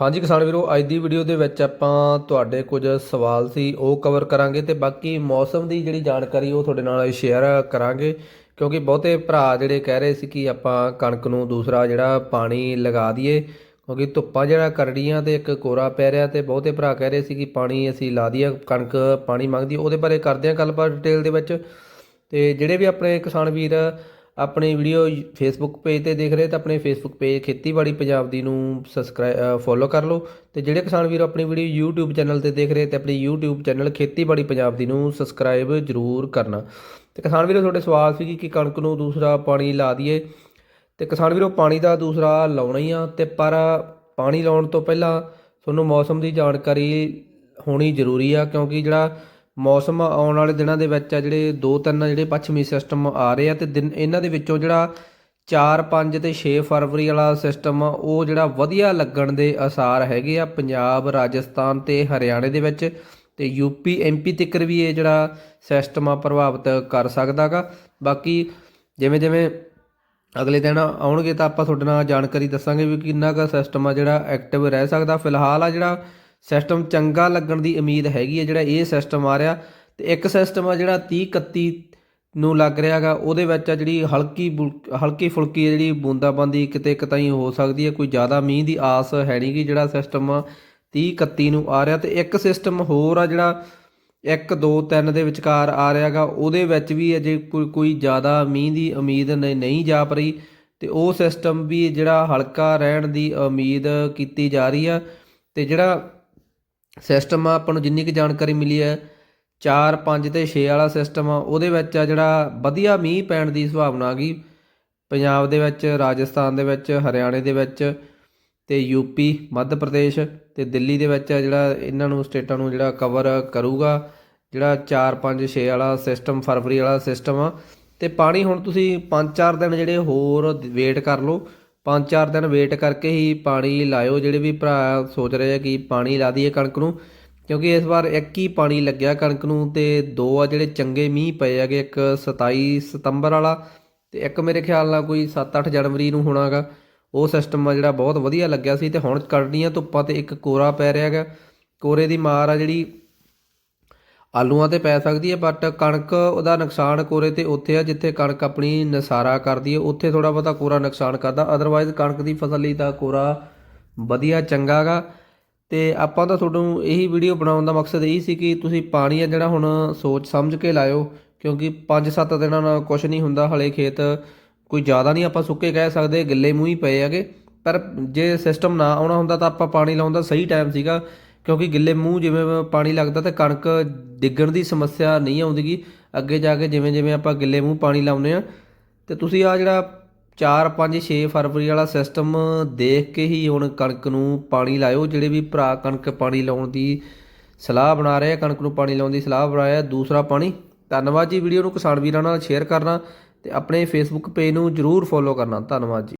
ਹਾਂਜੀ ਕਿਸਾਨ ਵੀਰੋ, ਅੱਜ ਦੀ ਵੀਡੀਓ ਦੇ ਵਿੱਚ ਆਪਾਂ ਤੁਹਾਡੇ ਕੁਝ ਸਵਾਲ ਸੀ, ਉਹ ਕਵਰ ਕਰਾਂਗੇ ਤੇ ਬਾਕੀ ਮੌਸਮ ਦੀ ਜਿਹੜੀ ਜਾਣਕਾਰੀ ਉਹ ਤੁਹਾਡੇ ਨਾਲ ਸ਼ੇਅਰ ਕਰਾਂਗੇ ਕਿਉਂਕਿ ਬਹੁਤੇ ਭਰਾ ਜਿਹੜੇ ਕਹਿ ਰਹੇ ਸੀ ਕਿ ਆਪਾਂ ਕਣਕ ਨੂੰ ਦੂਸਰਾ ਜਿਹੜਾ ਪਾਣੀ ਲਗਾ ਦਈਏ ਕਿਉਂਕਿ ਧੁੱਪਾਂ ਜਿਹੜਾ ਕਰੜੀਆਂ ਤੇ ਇੱਕ ਕੋਰਾ ਪੈ ਰਿਹਾ ਤੇ ਬਹੁਤੇ ਭਰਾ ਕਹਿ ਰਹੇ ਸੀ ਕਿ ਪਾਣੀ ਅਸੀਂ ਲਾ ਦਈਏ, ਕਣਕ ਪਾਣੀ ਮੰਗਦੀ, ਉਹਦੇ ਬਾਰੇ ਕਰਦੇ ਹਾਂ ਗੱਲਬਾਤ ਡਿਟੇਲ ਦੇ ਵਿੱਚ। ਤੇ ਜਿਹੜੇ ਵੀ ਆਪਣੇ ਕਿਸਾਨ ਵੀਰ ਆਪਣੀ ਵੀਡੀਓ ਫੇਸਬੁੱਕ ਪੇਜ ਤੇ ਦੇਖ ਰਹੇ ਤਾਂ ਆਪਣੇ ਫੇਸਬੁੱਕ ਪੇਜ ਖੇਤੀਬਾੜੀ ਪੰਜਾਬ ਦੀ ਨੂੰ ਸਬਸਕ੍ਰਾਈਬ ਫੋਲੋ ਕਰ ਲਓ ਤੇ ਜਿਹੜੇ ਕਿਸਾਨ ਵੀਰ ਆਪਣੀ ਵੀਡੀਓ YouTube ਚੈਨਲ ਤੇ ਦੇਖ ਰਹੇ ਤੇ ਆਪਣੀ YouTube ਚੈਨਲ ਖੇਤੀਬਾੜੀ ਪੰਜਾਬ ਦੀ ਨੂੰ ਸਬਸਕ੍ਰਾਈਬ ਜ਼ਰੂਰ ਕਰਨਾ। ਤੇ ਕਿਸਾਨ ਵੀਰੋ, ਤੁਹਾਡੇ ਸਵਾਲ ਸੀ ਕਿ ਕਣਕ ਨੂੰ ਦੂਸਰਾ ਪਾਣੀ ਲਾ ਦਈਏ। ਤੇ ਕਿਸਾਨ ਵੀਰੋ, ਪਾਣੀ ਦਾ ਦੂਸਰਾ ਲਾਉਣਾ ਹੀ ਆ ਤੇ ਪਰ ਪਾਣੀ ਲਾਉਣ ਤੋਂ ਪਹਿਲਾਂ ਤੁਹਾਨੂੰ ਮੌਸਮ ਦੀ ਜਾਣਕਾਰੀ ਹੋਣੀ ਜ਼ਰੂਰੀ ਆ ਕਿਉਂਕਿ ਜਿਹੜਾ ਮੌਸਮ ਆਉਣ ਵਾਲੇ ਦਿਨਾਂ ਦੇ ਵਿੱਚ ਆ ਜਿਹੜੇ ਦੋ ਤਿੰਨ ਜਿਹੜੇ ਪੱਛਮੀ ਸਿਸਟਮ ਆ ਰਹੇ ਆ ਤੇ ਦਿਨ ਇਹਨਾਂ ਦੇ ਵਿੱਚੋਂ ਜਿਹੜਾ 4 5 ਤੇ 6 ਫਰਵਰੀ ਵਾਲਾ ਸਿਸਟਮ ਆ, ਉਹ ਜਿਹੜਾ ਵਧੀਆ ਲੱਗਣ ਦੇ ਅਸਾਰ ਹੈਗੇ ਆ ਪੰਜਾਬ, ਰਾਜਸਥਾਨ ਤੇ ਹਰਿਆਣੇ ਦੇ ਵਿੱਚ ਤੇ ਯੂਪੀ ਐਮਪੀ ਤੱਕ ਵੀ ਇਹ ਜਿਹੜਾ ਸਿਸਟਮ ਆ ਪ੍ਰਭਾਵਿਤ ਕਰ ਸਕਦਾਗਾ ਬਾਕੀ ਜਿਵੇਂ ਜਿਵੇਂ ਅਗਲੇ ਦਿਨ ਆਉਣਗੇ ਤਾਂ ਆਪਾਂ ਤੁਹਾਡੇ ਨਾਲ ਜਾਣਕਾਰੀ ਦੱਸਾਂਗੇ ਵੀ ਕਿੰਨਾ ਕੁ ਸਿਸਟਮ ਆ ਜਿਹੜਾ ਐਕਟਿਵ ਰਹਿ ਸਕਦਾ। ਫਿਲਹਾਲ ਆ ਜਿਹੜਾ ਸਿਸਟਮ ਚੰਗਾ ਲੱਗਣ ਦੀ ਉਮੀਦ ਹੈਗੀ ਹੈ ਜਿਹੜਾ ਇਹ ਸਿਸਟਮ ਆ ਰਿਹਾ। ਤੇ ਇੱਕ ਸਿਸਟਮ ਆ ਜਿਹੜਾ 30 31 ਨੂੰ ਲੱਗ ਰਿਹਾਗਾ ਉਹਦੇ ਵਿੱਚ ਆ ਜਿਹੜੀ ਹਲਕੀ ਬੁਲ- ਹਲਕੀ ਫੁਲਕੀ ਆ ਜਿਹੜੀ ਬੂੰਦਾਬਾਂਦੀ ਕਿਤੇ ਕਿਤਾਈ ਹੋ ਸਕਦੀ ਹੈ, ਕੋਈ ਜ਼ਿਆਦਾ ਮੀਂਹ ਦੀ ਆਸ ਹੈ ਨਹੀਂ ਗੀ ਜਿਹੜਾ ਸਿਸਟਮ ਆ 30 31 ਨੂੰ ਆ ਰਿਹਾ। ਤੇ ਇੱਕ ਸਿਸਟਮ ਹੋਰ ਆ ਜਿਹੜਾ 1 2 3 ਦੇ ਵਿਚਕਾਰ ਆ ਰਿਹਾਗਾ ਉਹਦੇ ਵਿੱਚ ਵੀ ਅਜੇ ਕੋਈ ਕੋਈ ਜ਼ਿਆਦਾ ਮੀਂਹ ਦੀ ਉਮੀਦ ਨ- ਨਹੀਂ ਜਾਪ ਰਹੀ। ਤੇ ਉਹ ਸਿਸਟਮ ਵੀ ਜਿਹੜਾ ਹਲਕਾ ਰਹਿਣ ਦੀ ਉਮੀਦ ਕੀਤੀ ਜਾ ਰਹੀ ਆ। ਤੇ ਜਿਹੜਾ ਸਿਸਟਮ ਆ, ਆਪਾਂ ਨੂੰ ਜਿੰਨੀ ਕੁ ਜਾਣਕਾਰੀ ਮਿਲੀ ਹੈ 4 5 ਤੇ 6 ਵਾਲਾ ਸਿਸਟਮ ਆ, ਉਹਦੇ ਵਿੱਚ ਆ ਜਿਹੜਾ ਵਧੀਆ ਮੀਂਹ ਪੈਣ ਦੀ ਸੰਭਾਵਨਾ ਆ ਗਈ। ਪੰਜਾਬ ਦੇ ਵਿੱਚ, ਰਾਜਸਥਾਨ ਦੇ ਵਿੱਚ, ਹਰਿਆਣੇ ਦੇ ਵਿੱਚ ਤੇ ਯੂਪੀ ਮੱਧ ਪ੍ਰਦੇਸ਼ ਤੇ ਦਿੱਲੀ ਦੇ ਵਿੱਚ ਆ ਜਿਹੜਾ ਇਹਨਾਂ ਨੂੰ, ਸਟੇਟਾਂ ਨੂੰ ਜਿਹੜਾ ਕਵਰ ਕਰੂਗਾ, ਜਿਹੜਾ 4 5 6 ਵਾਲਾ ਸਿਸਟਮ, ਫਰਵਰੀ ਵਾਲਾ ਸਿਸਟਮ ਆ। ਤੇ ਪਾਣੀ ਹੁਣ ਤੁਸੀਂ 5-4 ਦਿਨ ਜਿਹੜੇ ਹੋਰ ਵੇਟ ਕਰ ਲਓ 5-4 ਦਿਨ ਵੇਟ ਕਰਕੇ ਹੀ ਪਾਣੀ ਲਾਇਓ, ਜਿਹੜੇ ਵੀ ਭਰਾ ਸੋਚ ਰਹੇ ਆ ਕਿ ਪਾਣੀ ਲਾ ਦਈਏ ਕਣਕ ਨੂੰ, ਕਿਉਂਕਿ ਇਸ ਵਾਰ ਇੱਕ ਹੀ ਪਾਣੀ ਲੱਗਿਆ ਕਣਕ ਨੂੰ ਤੇ ਦੋ ਆ ਜਿਹੜੇ ਚੰਗੇ ਮੀਂਹ ਪਏ ਹੈਗੇ, ਇੱਕ 27 ਸਤੰਬਰ ਵਾਲਾ ਤੇ ਇੱਕ ਮੇਰੇ ਖਿਆਲ ਨਾਲ ਕੋਈ 7-8 ਜਨਵਰੀ ਨੂੰ ਹੋਣਾਗਾ ਉਹ ਸਿਸਟਮ ਆ ਜਿਹੜਾ ਬਹੁਤ ਵਧੀਆ ਲੱਗਿਆ ਸੀ ਤੇ ਹੁਣ ਕਰਨੀਆਂ ਧੁੱਪਾਂ ਤੇ ਇੱਕ ਕੋਰਾ ਪੈ ਰਿਹਾ ਹੈਗਾ। ਕੋਰੇ ਦੀ ਮਾਰ ਆ ਜਿਹੜੀ ਆਲੂਆਂ ਤੇ ਪੈ ਸਕਦੀ ਹੈ ਬਟ ਕਣਕ ਉਹਦਾ ਨੁਕਸਾਨ ਕੋਰੇ ਤੇ ਉੱਥੇ ਆ, ਜਿੱਥੇ ਕਣਕ ਆਪਣੀ ਨਸਾਰਾ ਕਰਦੀ ਹੈ, ਉੱਥੇ ਥੋੜਾ ਬਹੁਤਾ ਕੋਰਾ ਨੁਕਸਾਨ ਕਰਦਾ। ਅਦਰਵਾਈਜ਼ ਕਣਕ ਦੀ ਫਸਲ ਲਈ ਤਾਂ ਕੋਰਾ ਵਧੀਆ ਚੰਗਾਗਾ ਤੇ ਆਪਾਂ ਤਾਂ ਤੁਹਾਨੂੰ ਇਹੀ ਵੀਡੀਓ ਬਣਾਉਣ ਦਾ ਮਕਸਦ ਇਹੀ ਸੀ ਕਿ ਤੁਸੀਂ ਪਾਣੀ ਆ ਜਿਹੜਾ ਹੁਣ ਸੋਚ ਸਮਝ ਕੇ ਲਾਇਓ, ਕਿਉਂਕਿ 5-7 ਦਿਨਾਂ ਨਾਲ ਕੁਝ ਨਹੀਂ ਹੁੰਦਾ, ਹਲੇ ਖੇਤ ਕੋਈ ਜ਼ਿਆਦਾ ਨਹੀਂ ਆਪਾਂ ਸੁੱਕੇ ਕਹਿ ਸਕਦੇ, ਗਿੱਲੇ ਮੂੰਹ ਹੀ ਪਏ ਹੈਗੇ। ਪਰ ਜੇ ਸਿਸਟਮ ਨਾ ਆਉਣਾ ਹੁੰਦਾ ਤਾਂ ਆਪਾਂ ਪਾਣੀ ਲਾਉਣ ਦਾ ਸਹੀ ਟਾਈਮ ਸੀਗਾ। ਕਿਉਂਕਿ ਗਿੱਲੇ ਮੂੰਹ ਜਿਵੇਂ ਪਾਣੀ ਲੱਗਦਾ ਤੇ ਕਣਕ ਡਿੱਗਣ ਦੀ ਸਮੱਸਿਆ ਨਹੀਂ ਆਉਂਦੀਗੀ। ਅੱਗੇ ਜਾ ਕੇ ਜਿਵੇਂ ਜਿਵੇਂ ਆਪਾਂ ਗਿੱਲੇ ਮੂੰਹ ਪਾਣੀ ਲਾਉਂਦੇ ਆ ਤੇ ਤੁਸੀਂ ਆ ਜਿਹੜਾ 4 5 6 ਫਰਵਰੀ ਵਾਲਾ ਸਿਸਟਮ ਦੇਖ ਕੇ ਹੀ ਹੁਣ ਕਣਕ ਨੂੰ ਪਾਣੀ ਲਾਇਓ। ਜਿਹੜੇ ਵੀ ਭਰਾ ਕਣਕ ਪਾਣੀ ਲਾਉਣ ਦੀ ਸਲਾਹ ਬਣਾ ਰਹੇ ਆ, ਕਣਕ ਨੂੰ ਪਾਣੀ ਲਾਉਣ ਦੀ ਸਲਾਹ ਬਣਾਇਆ ਦੂਸਰਾ ਪਾਣੀ, ਧੰਨਵਾਦ ਜੀ। ਵੀਡੀਓ ਨੂੰ ਕਿਸਾਨ ਵੀਰਾਂ ਨਾਲ ਸ਼ੇਅਰ ਕਰਨਾ ਤੇ ਆਪਣੇ ਫੇਸਬੁੱਕ ਪੇਜ ਨੂੰ ਜਰੂਰ ਫੋਲੋ ਕਰਨਾ। ਧੰਨਵਾਦ ਜੀ।